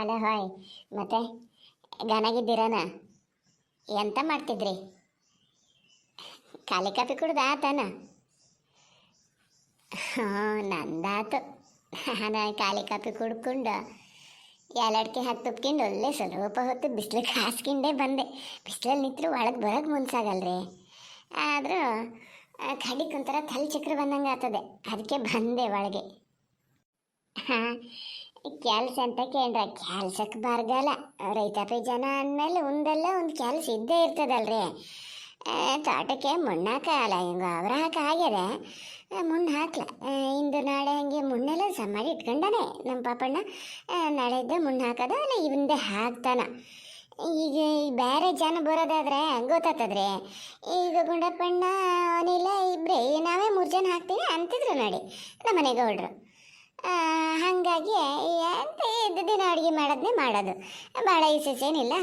ಅಲ್ಲ ಹಾಯ್, ಮತ್ತೆ ಗನಾಗಿದ್ದೀರಾನ ಎಂತ ಮಾಡ್ತಿದ್ರಿ? ಖಾಲಿ ಕಾಫಿ ಕುಡ್ದು ಆತನ? ಹಾಂ, ನಂದಾತು. ನಾನು ಖಾಲಿ ಕಾಫಿ ಕುಡ್ಕೊಂಡು ಏಲಡಿಕೆ ಹಾಕಿ ತುಪ್ಕೊಂಡು ಒಳ್ಳೆ ಸ್ವಲ್ಪ ಹೊತ್ತು ಬಿಸಿಲಿಗೆ ಹಾಸ್ಕೊಂಡೇ ಬಂದೆ. ಬಿಸಿಲಲ್ಲಿ ನಿಂತರು ಒಳಗೆ ಬರೋಕೆ ಮುನ್ಸಾಗಲ್ರಿ. ಆದರೂ ಕಡಿಕ್ ಒಂಥರ ತಲೆ ಚಕ್ರ ಬಂದಂಗೆ ಆಗ್ತದೆ ಅದಕ್ಕೆ ಬಂದೆ ಒಳಗೆ. ಹಾಂ ಕೆಲಸ ಅಂತ ಕೇಂದ್ರ ಕೆಲ್ಸಕ್ಕೆ ಬರಗಾಲ ರೈತಾಪಿ ಜನ ಅಂದಮೇಲೆ ಒಂದಲ್ಲ ಒಂದು ಕೆಲಸ ಇದ್ದೇ ಇರ್ತದಲ್ರಿ. ತೋಟಕ್ಕೆ ಮುಣ್ಣಾಕಲ್ಲ ಹಿಂಗೆ ಅವ್ರ ಹಾಕ ಮುಣ್ಣು ಹಾಕ್ಲ. ಇಂದು ನಾಳೆ ಹಂಗೆ ಮುಣ್ಣೆಲ್ಲ ಸ ಮಾಡಿ ಇಟ್ಕೊಂಡಾನೆ ನಮ್ಮ ಪಾಪಣ್ಣ. ನಾಳೆದ್ದು ಮುಣ್ಣು ಹಾಕೋದ ಅಲ್ಲ ಇವಂದೇ ಹಾಕ್ತಾನ. ಈಗ ಬೇರೆ ಜನ ಬರೋದಾದ್ರೆ ಗೊತ್ತಾಗ್ತದ್ರಿ. ಈಗ ಗುಂಡಪ್ಪಣ್ಣ ಅವನಿಲ್ಲ ಇಬ್ಬರೇ ನಾವೇ ಮೂರು ಜನ ಹಾಕ್ತೀವಿ ಅಂತಿದ್ರು ನೋಡಿ ನಮ್ಮ ಮನೆಗೆ ಹೊಡ್ರು ಆ, ಹಾಗಾಗಿ ಎಂತ ಇದ್ದ ದಿನ ಅಡುಗೆ ಮಾಡೋದನ್ನೇ ಮಾಡೋದು. ಭಾಳ ಏನಿಲ್ಲ.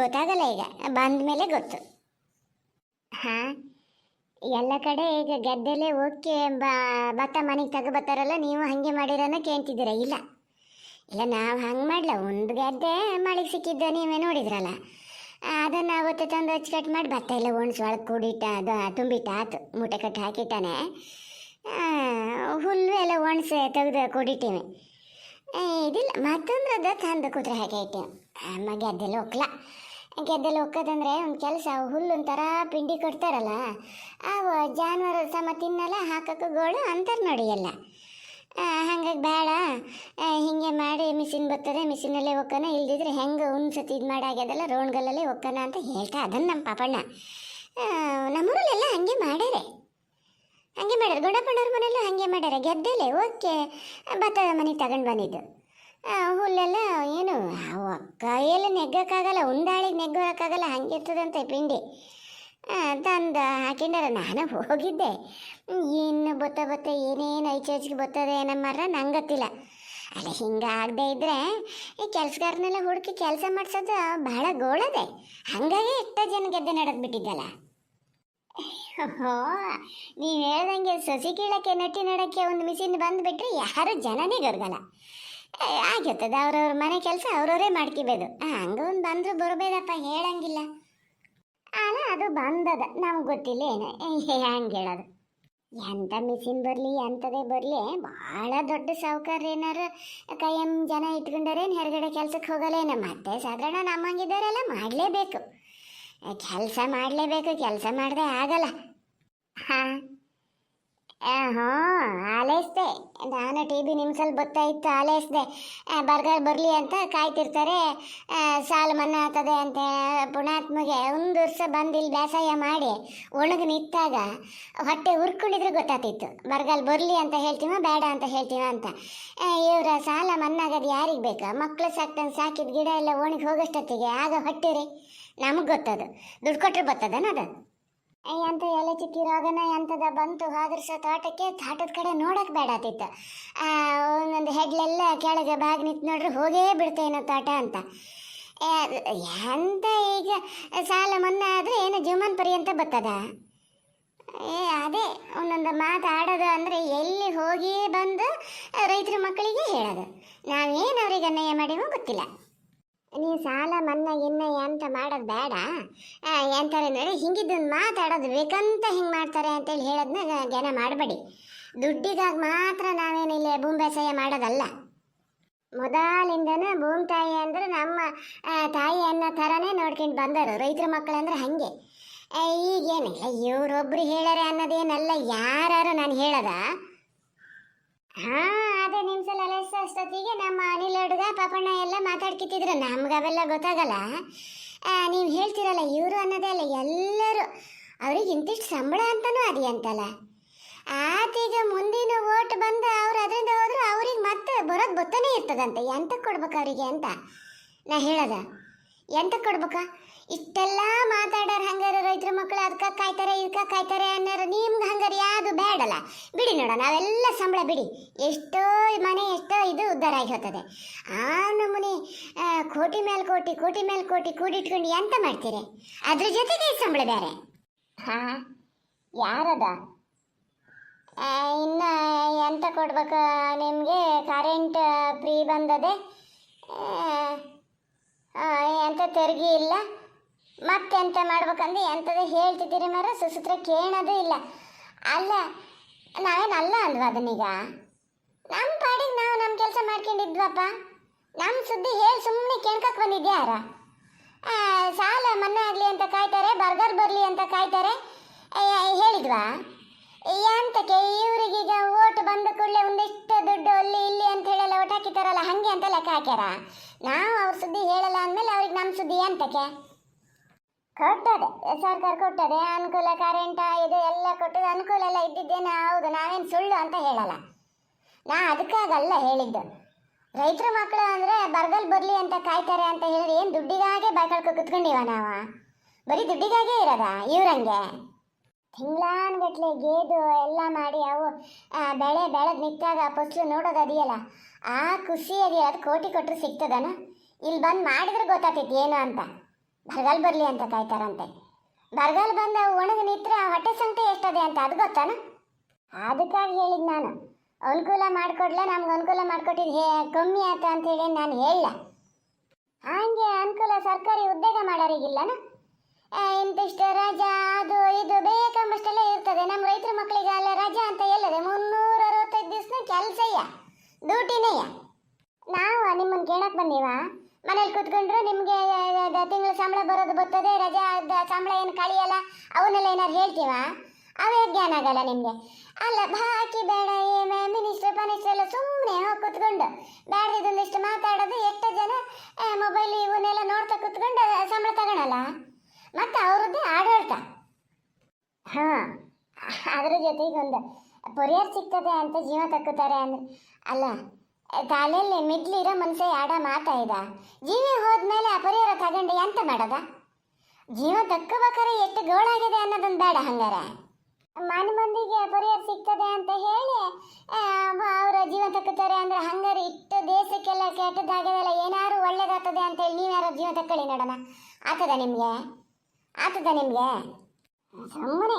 ಗೊತ್ತಾಗಲ್ಲ ಈಗ. ಬಂದ ಮೇಲೆ ಗೊತ್ತು. ಹಾಂ, ಎಲ್ಲ ಕಡೆ ಈಗ ಗದ್ದೆಲೆ ಓಕೆ ಬ ಭತ್ತ ಮನೆಗೆ ತಗೊಬತ್ತಾರಲ್ಲ ನೀವು ಹಾಗೆ ಮಾಡಿರೋನ ಕೇಳ್ತಿದ್ದೀರ? ಇಲ್ಲ. ಇಲ್ಲ, ನಾವು ಹಂಗೆ ಮಾಡಲ. ಒಂದು ಗದ್ದೆ ಮಳೆಗೆ ಸಿಕ್ಕಿದ್ದ ನೀವೇ ನೋಡಿದ್ರಲ್ಲ. ಅದನ್ನು ಅವತ್ತು ತಂದು ಕಟ್ ಮಾಡಿ ಭತ್ತ ಎಲ್ಲ ಒಣಸಿ ಒಳಗೆ ಕೂಡಿಟ್ಟ, ಅದು ತುಂಬಿಟ್ಟ, ಆತು. ಮೂಟೆ ಕಟ್ಟಿ ಹಾಕಿಟ್ಟಾನೆ. ಹುಲ್ಲು ಎಲ್ಲ ಒಣಸಿ ತೆಗೆದು ಕುಡಿತೀನಿ. ಇದಿಲ್ಲ ಮತ್ತೊಂದ್ರದ ತಂದು ಕೂತ್ರೆ ಹಾಗೆ ಐತೆ ಅಮ್ಮ ಗೆದ್ದೆಲ್ಲ ಒಕ್ಕಲ. ಗೆದ್ದೆಲ್ಲ ಒಕ್ಕದಂದ್ರೆ ಒಂದು ಕೆಲಸ ಹುಲ್ಲು ಒಂಥರ ಪಿಂಡಿ ಕೊಡ್ತಾರಲ್ಲ, ಅವು ಜಾನುವಾರು ಸಮ ತಿನ್ನಲ್ಲ, ಹಾಕಕ್ಕೆ ಗೋಳು ಅಂತಾರೆ ನೋಡಿ ಎಲ್ಲ. ಹಂಗಾಗಿ ಬೇಡ. ಹಿಂಗೆ ಮಾಡಿ ಮಿಷಿನ್ ಬರ್ತದೆ, ಮಿಷಿನಲ್ಲೇ ಒಕ್ಕನ, ಇಲ್ದಿದ್ರೆ ಹೆಂಗೆ ಒಂದು ಸತಿ ಇದು ಮಾಡಿ ಆಗ್ಯದಲ್ಲ ರೋಣ್ಗಲ್ಲಲ್ಲೇ ಒಕ್ಕನ ಅಂತ ಹೇಳ್ತಾ ಅದನ್ನು ನಮ್ಮ ಪಾಪಣ್ಣ. ನಮ್ಮೂರಲ್ಲೆಲ್ಲ ಹಾಗೆ ಮಾಡ್ಯಾರೆ. ಹಂಗೆ ಮಾಡ್ಯಾರ. ಗುಂಡಪ್ಪಣ್ಣವ್ರ ಮನೆಯಲ್ಲೂ ಹಂಗೆ ಮಾಡ್ಯಾರ. ಗೆದ್ದೆಲೆ, ಓಕೆ. ಭತ್ತದ ಮನೆಗೆ ತಗೊಂಡು ಬಂದಿದ್ದು. ಹುಲ್ಲೆಲ್ಲ ಏನು ಕೈಯಲ್ಲಿ ನೆಗ್ಗಕ್ಕಾಗಲ್ಲ, ಉಂಡಾಳಿಗೆ ನೆಗ್ಗೋಕ್ಕಾಗಲ್ಲ ಹಂಗೆ ಇರ್ತದಂತೆ ಪಿಂಡಿ. ತಂದು ಹಾಕಿಂಡಾರ. ನಾನು ಹೋಗಿದ್ದೆ. ಇನ್ನು ಬತ್ತ ಬತ್ತ ಏನೇನು ಐಚೆಚ್ಗೆ ಬರ್ತದೆ ಏನಮ್ಮಾರ ನಂಗೆ ಗೊತ್ತಿಲ್ಲ ಅಲ್ಲ, ಹಿಂಗೆ ಆಗದೆ ಇದ್ದರೆ ಈ ಕೆಲಸಗಾರನೆಲ್ಲ ಹುಡುಕಿ ಕೆಲಸ ಮಾಡಿಸೋದು ಬಹಳ ಗೋಳದೆ. ಹಾಗಾಗಿ ಎಷ್ಟೋ ಜನ ಗೆದ್ದೆ ನಡೆದು ಬಿಟ್ಟಿದ್ದಲ್ಲ ಓಹೋ ನೀವು ಹೇಳ್ದಂಗೆ ಸಸಿ ಕೀಳಕ್ಕೆ, ನಟ್ಟಿ ನಡಕ್ಕೆ ಒಂದು ಮಿಷಿನ್ ಬಂದುಬಿಟ್ರೆ ಯಾರು ಜನನೇ ಗರ್ಗಲ್ಲ. ಆಗಿರ್ತದೆ ಅವ್ರವ್ರ ಮನೆ ಕೆಲಸ ಅವ್ರವರೇ ಮಾಡ್ಕೋಬೇದು. ಹಂಗೆ ಒಂದು ಬಂದರೂ ಬರಬೇಕಪ್ಪ ಹೇಳಂಗಿಲ್ಲ. ಅಲ್ಲ, ಅದು ಬಂದದ, ನಮ್ಗೆ ಗೊತ್ತಿಲ್ಲ ಏನು. ಹಂಗೆ ಹೇಳೋದು. ಎಂಥ ಮಿಷಿನ್ ಬರಲಿ ಎಂಥದೇ ಬರಲಿ ಭಾಳ ದೊಡ್ಡ ಸೌಕರ್ಯ ಏನಾರು ಕೈಯಂ ಜನ ಇಟ್ಕೊಂಡರೇನು ಹೊರಗಡೆ ಕೆಲ್ಸಕ್ಕೆ ಏನು ಮತ್ತೆ ಸಾಧಾರಣ ನಮ್ಮಂಗಿದ್ದವರೆಲ್ಲ ಮಾಡಲೇಬೇಕು. ಕೆಲಸ ಮಾಡಲೇಬೇಕು, ಕೆಲಸ ಮಾಡದೆ ಆಗಲ್ಲ. ಹಾಂ. ಆಲೈಸ್ದೆ. ನಾನು ಟಿ ವಿ ನಿಮ್ಸಲ್ಲಿ ಇತ್ತು, ಆಲೈಸ್ದೆ. ಬರ್ಗರ್ ಬರಲಿ ಅಂತ ಕಾಯ್ತಿರ್ತಾರೆ. ಸಾಲ ಮನ್ನಾ ಆಗ್ತದೆ ಅಂತ ಪುಣಾತ್ಮಗೆ ಒಂದು ವರ್ಷ ಬಂದು ಇಲ್ಲಿ ಬೇಸಾಯ ಮಾಡಿ, ಒಣಗಿ ನಿಂತಾಗ ಹೊಟ್ಟೆ ಉರ್ಕೊಂಡಿದ್ರೆ ಗೊತ್ತಾಗ್ತಿತ್ತು. ಬರಗಾಲ ಬರಲಿ ಅಂತ ಹೇಳ್ತೀವ ಬೇಡ ಅಂತ ಹೇಳ್ತೀವ ಅಂತ. ಇವರ ಸಾಲ ಮನ್ನಾಗೋದು ಯಾರಿಗೆ ಬೇಕಾ? ಮಕ್ಕಳು ಸಾಕ್ತಂಗೆ ಸಾಕಿದ ಗಿಡ ಎಲ್ಲ ಒಣಗಿ ಹೋಗೋಷ್ಟೊತ್ತಿಗೆ, ಆಗ ಹೊಟ್ಟೆ ರೀ. ನಮಗೆ ಗೊತ್ತದು. ದುಡ್ಡು ಕೊಟ್ಟರೆ ಬರ್ತದನ ಅದು? ಅಂತ ಎಲೆ ಚಿಕ್ಕಿ ರೋಗನ ಎಂಥದ ಬಂತು ಹಾದ್ರಸ ತೋಟಕ್ಕೆ ತೋಟದ ಕಡೆ ನೋಡಕ್ಕೆ ಆತಿತ್ತು. ಒಂದೊಂದು ಹೆಡ್ಲೆಲ್ಲ ಕೆಳಗೆ ಬಾಗಿ ನಿಂತು ನೋಡ್ರೆ ಹೋಗೇ ಬಿಡ್ತೇನೋ ತೋಟ ಅಂತ. ಎಂತ ಈಗ ಸಾಲ ಮನ್ನಾ ಆದರೆ ಏನು ಪರಿ ಪರ್ಯಂತ ಬರ್ತದ ಏ, ಅದೇ ಒಂದೊಂದು ಮಾತಾಡೋದು ಅಂದರೆ ಎಲ್ಲಿ ಹೋಗಿ ಬಂದು ರೈತರ ಮಕ್ಕಳಿಗೆ ಹೇಳೋದು. ನಾವೇನು ಅವ್ರಿಗೆ ಅನ್ಯಾಯ ಮಾಡಿವೋ ಗೊತ್ತಿಲ್ಲ. ನೀವು ಸಾಲ, ಮನ್ನಾ, ಗಿನ್ನ ಎಂತ ಮಾಡೋದು ಬೇಡ. ಎಂತಾರೆ ಅಂದರೆ ಹಿಂಗಿದ್ದನ್ನು ಮಾತಾಡೋದು ಬೇಕಂತ ಹಿಂಗೆ ಮಾಡ್ತಾರೆ ಅಂತೇಳಿ ಹೇಳೋದನ್ನ ಜನ ಮಾಡಬೇಡಿ. ದುಡ್ಡಿಗಾಗಿ ಮಾತ್ರ ನಾವೇನಿಲ್ಲ ಭೂಮಿ ಬೇಸಾಯ ಮಾಡೋದಲ್ಲ. ಮೊದಲಿಂದನೂ ಭೂಮಿ ತಾಯಿ ಅಂದರೆ ನಮ್ಮ ತಾಯಿ ಅನ್ನೋ ಥರನೇ ನೋಡ್ಕೊಂಡು ಬಂದರು ರೈತರ ಮಕ್ಕಳಂದ್ರೆ ಹಾಗೆ. ಈಗೇನಿಲ್ಲ ಇವರೊಬ್ಬರು ಹೇಳ್ಯಾರೆ ಅನ್ನೋದೇನಲ್ಲ ಯಾರು ನಾನು ಹೇಳದ? ಹಾ ಅದೇ ನಿಮ್ಸಲ ಅಷ್ಟೊತ್ತಿಗೆ ನಮ್ಮ ಅನಿಲ್ ಹುಡುಗ ಪಾಪಣ್ಣ ಎಲ್ಲ ಮಾತಾಡ್ಕಿತ್ತಿದ್ರು. ನಮ್ಗೆ ಅವೆಲ್ಲ ಗೊತ್ತಾಗಲ್ಲ. ನೀವು ಹೇಳ್ತೀರಲ್ಲ, ಇವರು ಅನ್ನೋದೇ ಅಲ್ಲ, ಎಲ್ಲರೂ. ಅವ್ರಿಗೆ ಇಂತಿಷ್ಟು ಸಂಬಳ ಅಂತಲೂ ಅದೇ ಅಂತಲ್ಲ. ಆತೀಗ ಮುಂದಿನ ಓಟ್ ಬಂದು ಅವ್ರು ಅದರಿಂದ ಹೋದ್ರು ಅವ್ರಿಗೆ ಮತ್ತೆ ಬರೋದು ಬತ್ತನೇ ಇರ್ತದಂತೆ. ಎಂತಕ್ಕೆ ಕೊಡ್ಬೇಕು ಅವರಿಗೆ ಅಂತ ನಾ ಹೇಳದ? ಎಂತಕ್ಕೆ ಕೊಡ್ಬೇಕಾ? ಇಷ್ಟೆಲ್ಲ ಮಾತಾಡೋರು ಹಂಗಾರ ರೈತರ ಮಕ್ಕಳು ಅದಕ್ಕೆ ಕಾಯ್ತಾರೆ ಇದಕ್ಕೆ ಕಾಯ್ತಾರೆ ಅನ್ನೋರು ನಿಮ್ಗೆ ಹಂಗಾರೆ ಯಾವುದು ಬೇಡಲ್ಲ. ಬಿಡಿ ನೋಡ ನಾವೆಲ್ಲ ಸಂಬಳ ಬಿಡಿ. ಎಷ್ಟೋ ಮನೆ ಎಷ್ಟೋ ಇದು ಉದ್ಧಾರ ಆಗಿ ಹೋಗ್ತದೆ. ಆ ನಮೂನಿ ಕೋಟಿ ಮೇಲೆ ಕೋಟಿ ಕೋಟಿ ಮೇಲೆ ಕೋಟಿ ಕೂಡಿಟ್ಕೊಂಡು ಎಂತ ಮಾಡ್ತೀರಿ? ಅದ್ರ ಜೊತೆಗೆ ಸಂಬಳ ಬೇರೆ. ಹಾ ಯಾರದ? ಇನ್ನು ಎಂತ ಕೊಡ್ಬೇಕು? ನಿಮಗೆ ಕರೆಂಟ್ ಫ್ರೀ ಬಂದದೆ? ಎಂತ ತೆರಿಗೆ ಇಲ್ಲ? ಮತ್ತೆಂತ ಮಾಡ್ಬೇಕಂದ್ರೆ ಎಂಥದ್ದು ಹೇಳ್ತಿದ್ದೀರಿ ಮರ ಸುಸೂತ್ರ ಕೇಳೋದು ಇಲ್ಲ. ಅಲ್ಲ ನಾವೇನಲ್ಲ ಅಲ್ವಾ ಅದನ್ನೀಗ? ನಮ್ಮ ಪಾಡಿಗೆ ನಾವು ನಮ್ಮ ಕೆಲಸ ಮಾಡ್ಕೊಂಡಿದ್ವಪ್ಪ. ನಮ್ಮ ಸುದ್ದಿ ಹೇಳಿ ಸುಮ್ಮನೆ ಕೇಳ್ಕಕ್ಕೆ ಬಂದಿದ್ಯಾರ? ಸಾಲ ಮನ್ನಾ ಆಗಲಿ ಅಂತ ಕಾಯ್ತಾರೆ, ಬರ್ಗರ್ ಬರಲಿ ಅಂತ ಕಾಯ್ತಾರೆ. ಹೇಳಿದ್ವಾ? ಎಂತಕ್ಕೆ ಇವರಿಗೀಗ ಓಟ್ ಬಂದ ಕೂಡಲೇ ಒಂದಿಷ್ಟು ದುಡ್ಡು ಅಲ್ಲಿ ಇಲ್ಲಿ ಅಂತ ಹೇಳಲ್ಲ ಒಟ್ಟು ಹಾಕಿತಾರಲ್ಲ, ಹಾಗೆ ಅಂತ ಲೆಕ್ಕ ಹಾಕ್ಯಾರ? ನಾವು ಅವ್ರ ಸುದ್ದಿ ಹೇಳಲ್ಲ ಅಂದಮೇಲೆ ಅವ್ರಿಗೆ ನಮ್ಮ ಸುದ್ದಿ ಎಂತಕ್ಕೆ ಕೊಟ್ಟದೆ, ಸರ್ಕಾರ ಕೊಟ್ಟದೆ, ಅನುಕೂಲ ಕರೆಂಟ ಇದು ಎಲ್ಲ ಕೊಟ್ಟದೆ ಅನುಕೂಲ ಎಲ್ಲ ಇದ್ದಿದ್ದೇನೆ, ಹೌದು, ನಾವೇನು ಸುಳ್ಳು ಅಂತ ಹೇಳಲ್ಲ. ನಾ ಅದಕ್ಕಾಗಲ್ಲ ಹೇಳಿದ್ದು. ರೈತರ ಮಕ್ಕಳು ಅಂದರೆ ಬರ್ಗಲ್ ಬರಲಿ ಅಂತ ಕಾಯ್ತಾರೆ ಅಂತ ಹೇಳಿದ್ರೆ ಏನು ದುಡ್ಡಿಗಾಗೆ ಬಾಯ್ಕಳ್ಕೊ ಕುತ್ಕೊಂಡಿವ ನಾವು? ಬರೀ ದುಡ್ಡಿಗಾಗೆ ಇರೋದ? ಇವ್ರಂಗೆ? ತಿಂಗ್ಳಾನ್ಗಟ್ಲೆ ಗೇದು ಎಲ್ಲ ಮಾಡಿ ಅವು ಬೆಳೆ, ಬೆಳೆದು ನಿಂತಾಗ ಫಸ್ಲು ನೋಡೋದು ಅದೆಯಲ್ಲ. ಆ ಖುಷಿ ಅದೇ ಕೋಟಿ ಕೊಟ್ಟರು ಸಿಗ್ತದನ? ಇಲ್ಲಿ ಬಂದು ಮಾಡಿದ್ರೆ ಗೊತ್ತಾಗ್ತೈತಿ ಏನು ಅಂತ. ಬರಗಾಲ ಬರಲಿ ಅಂತ ಕಾಯ್ತಾರಂತೆ. ಬರಗಾಲ ಬಂದ ಒಣಗಿ ನಿತ್ರ ಹೊಟ್ಟೆ ಸಂಖ್ಯೆ ಎಷ್ಟದೆ ಅಂತ ಅದು ಗೊತ್ತಾನ? ಅದಕ್ಕಾಗಿ ಹೇಳಿದ್ ನಾನು. ಅನುಕೂಲ ಮಾಡಿಕೊಡ್ಲ, ನಮ್ಗೆ ಅನುಕೂಲ ಮಾಡಿಕೊಟ್ಟಿದ್ದು ಹೇ, ಕಮ್ಮಿ ಆತ ಅಂತ ಹೇಳಿ ನಾನು ಹೇಳಲ್ಲ ಹಾಗೆ ಅನುಕೂಲ ಸರ್ಕಾರಿ ಉದ್ಯೋಗ ಮಾಡೋರಿಗಿಲ್ಲನ? ಇಂತಿಷ್ಟು ರಜಾ, ಅದು ಇದು ಬೇಕಂಬಷ್ಟೆಲ್ಲ ಇರ್ತದೆ. ನಮ್ಮ ರೈತರ ಮಕ್ಕಳಿಗೆ ಅಲ್ಲ ರಜಾ ಅಂತ ಎಲ್ಲದೆ. ಮುನ್ನೂರ ಅರವತ್ತೈದು ದಿವಸ ಕೆಲಸಯ್ಯ ಡ್ಯೂಟಿನೇಯ ನಾವು ನಿಮ್ಮನ್ನು ಕೇಳಕ್ಕೆ ಬಂದೀವ? ಮನೇಲಿ ಕೂತ್ಕೊಂಡ್ರೆ ನಿಮಗೆ ತಿಂಗಳ ಸಂಬಳ ಬರೋದು ಬರ್ತದೆ, ರಜೆ ಸಂಬಳ ಏನು ಕಳಿಯಲ್ಲ, ಅವನ್ನೆಲ್ಲ ಏನಾದ್ರು ಹೇಳ್ತೀವ? ಅವೇ ಜ್ಞಾನ ಆಗಲ್ಲ ನಿಮಗೆ. ಅಲ್ಲ ಹಾಕಿ ಬೇಡ ಮಿನಿಸ್ಟ್ರ್ ಪನಿಸ್ಟ್ರ್ ಎಲ್ಲ ಸುಮ್ಮನೆ ಹೋಗಿ ಕೂತ್ಕೊಂಡು ಬೇಡದಿದ್ದೊಂದಿಷ್ಟು ಮಾತಾಡೋದು, ಎಷ್ಟು ಜನ ಮೊಬೈಲ್ ಇವನ್ನೆಲ್ಲ ನೋಡ್ತಾ ಕೂತ್ಕೊಂಡು ಸಂಬಳ ತಗೊಳಲ್ಲ? ಮತ್ತು ಅವ್ರದ್ದೇ ಆಡಳಿತ. ಹಾಂ, ಅದ್ರ ಜೊತೆಗೆ ಒಂದು ಪರಿಹಾರ ಸಿಗ್ತದೆ ಅಂತ ಜೀವ ತಕ್ಕುತ್ತಾರೆ ಅಂದ್ರೆ, ಅಲ್ಲ ತಲೆಯಲ್ಲಿ ಮಿಡ್ಲಿರೋ ಮನುಷ್ಯ ಯಾಡ ಮಾತಾ ಇದ? ಜೀವಿ ಹೋದ್ಮೇಲೆ ಅಪರಿಹಾರ ಪರಿಹಾರ ತಗೊಂಡು ಎಂತ ಮಾಡದ? ಜೀವ ದಕ್ಕಬೇಕಾರೆ ಎಷ್ಟು ಗೋಳಾಗಿದೆ ಅನ್ನೋದೊಂದು ಬೇಡ ಹಂಗಾರೆ. ಮನೆ ಮಂದಿಗೆ ಪರಿಹಾರ ಸಿಗ್ತದೆ ಅಂತ ಹೇಳಿ ಅವರ ಜೀವ ತಕ್ಕುತ್ತಾರೆ ಅಂದ್ರೆ ಹಂಗಾರೆ ಇಷ್ಟು ದೇಶಕ್ಕೆಲ್ಲ ಕೆಟ್ಟದಾಗದಲ್ಲ ಏನಾದ್ರು ಒಳ್ಳೇದಾಗ್ತದೆ ಅಂತ ಹೇಳಿ ನೀವ್ಯಾರು ಜೀವ ತಕ್ಕೊಳ್ಳಿ ನೋಡೋಣ? ಆತದ ನಿಮಗೆ? ಆತದ ನಿಮಗೆ? ಸುಮ್ಮನೆ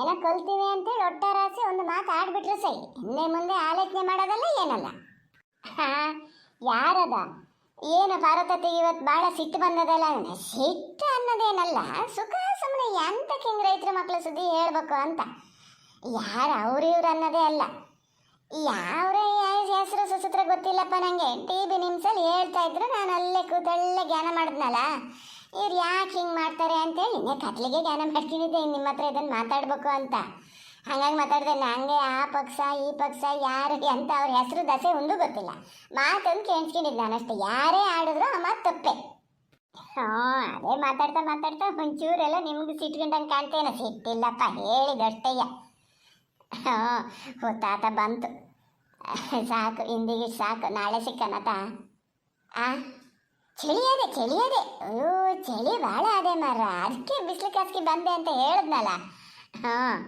ಏನೋ ಕಲ್ತೀವಿ ಅಂತೇಳಿ ಒಟ್ಟಾರಾಸಿ ಒಂದು ಮಾತು ಆಡ್ಬಿಟ್ರೆ ಸರಿ. ಹಿಂದೆ ಮುಂದೆ ಆಲೋಚನೆ ಮಾಡೋದಲ್ಲ ಏನಲ್ಲ. ಯಾರದ? ಏನು ಭಾರತತೆ ಇವತ್ತು ಭಾಳ ಸಿಟ್ಟು ಬಂದದಲ್ಲ? ಸಿಟ್ಟು ಅನ್ನೋದೇನಲ್ಲ, ಸುಖ ಸುಮ್ಮನೆ ಎಂತ ಕಿಂಗ್ ರೈತರ ಮಕ್ಕಳ ಸುದ್ದಿ ಹೇಳ್ಬೇಕು ಅಂತ. ಯಾರು ಅವ್ರಿವ್ರು ಅನ್ನೋದೇ ಅಲ್ಲ. ಯಾವ್ರೆ ಹೆಸರು ಸುಸೂತ್ರ ಗೊತ್ತಿಲ್ಲಪ್ಪ ನನಗೆ ಟಿ ಬಿ ನಿಮ್ಸಲ್ಲಿ ಹೇಳ್ತಾ ಇದ್ರು, ನಾನು ಅಲ್ಲೇ ಕೂತಲ್ಲೇ ಜ್ಞಾನ ಮಾಡಿದ್ನಲ್ಲ. ಇವ್ರು ಯಾಕೆ ಹಿಂಗೆ ಮಾಡ್ತಾರೆ ಅಂತೇಳಿ ಕತ್ಲಿಗೆ ಜ್ಞಾನ ಮಾಡ್ಕೊಂಡಿದ್ದೆ ನಿಮ್ಮ ಹತ್ರ ಇದನ್ನು ಮಾತಾಡಬೇಕು ಅಂತ. ಹಾಗಾಗಿ ಮಾತಾಡಿದೆ ನನಗೆ ಆ ಪಕ್ಷ, ಈ ಪಕ್ಷ, ಯಾರು ಅಂತ ಅವ್ರ ಹೆಸರು ದಸೆ ಒಂದು ಗೊತ್ತಿಲ್ಲ. ಮಾತೊಂದು ಕೇಳಿಸ್ಕೊಂಡಿದ್ದು ನಾನಷ್ಟೇ ಯಾರೇ ಆಡಿದ್ರು ಆ ಮಾತು ತಪ್ಪೆ. ಹಾಂ, ಅದೇ ಮಾತಾಡ್ತಾ ಮಾತಾಡ್ತಾ ಒಂಚೂರೆಲ್ಲ ನಿಮ್ಗೆ ಸಿಟ್ಕೊಂಡಂಗೆ ಕಾಣ್ತೇನೆ. ಸಿಟ್ಟಿಲ್ಲಪ್ಪ ಹೇಳಿದಷ್ಟೇಯ ಹಾಂ ಹೊತ್ತಾತ ಬಂತು. ಸಾಕು, ಇಂದಿಗೆ ಸಾಕು. ನಾಳೆ ಸಿಕ್ಕನತ ಆ ಚಳಿ ಅದೆ ಚಳಿ ಅದೆ ಅಯ್ಯೋ, ಚಳಿ ಭಾಳ ಅದೇ ಮಾರ ಅದಕ್ಕೆ ಬಿಸಿಲು ಕಾಸ್ಕಿ ಬಂದೆ ಅಂತ ಹೇಳಿದ್ನಲ್ಲ. ಹಾಂ.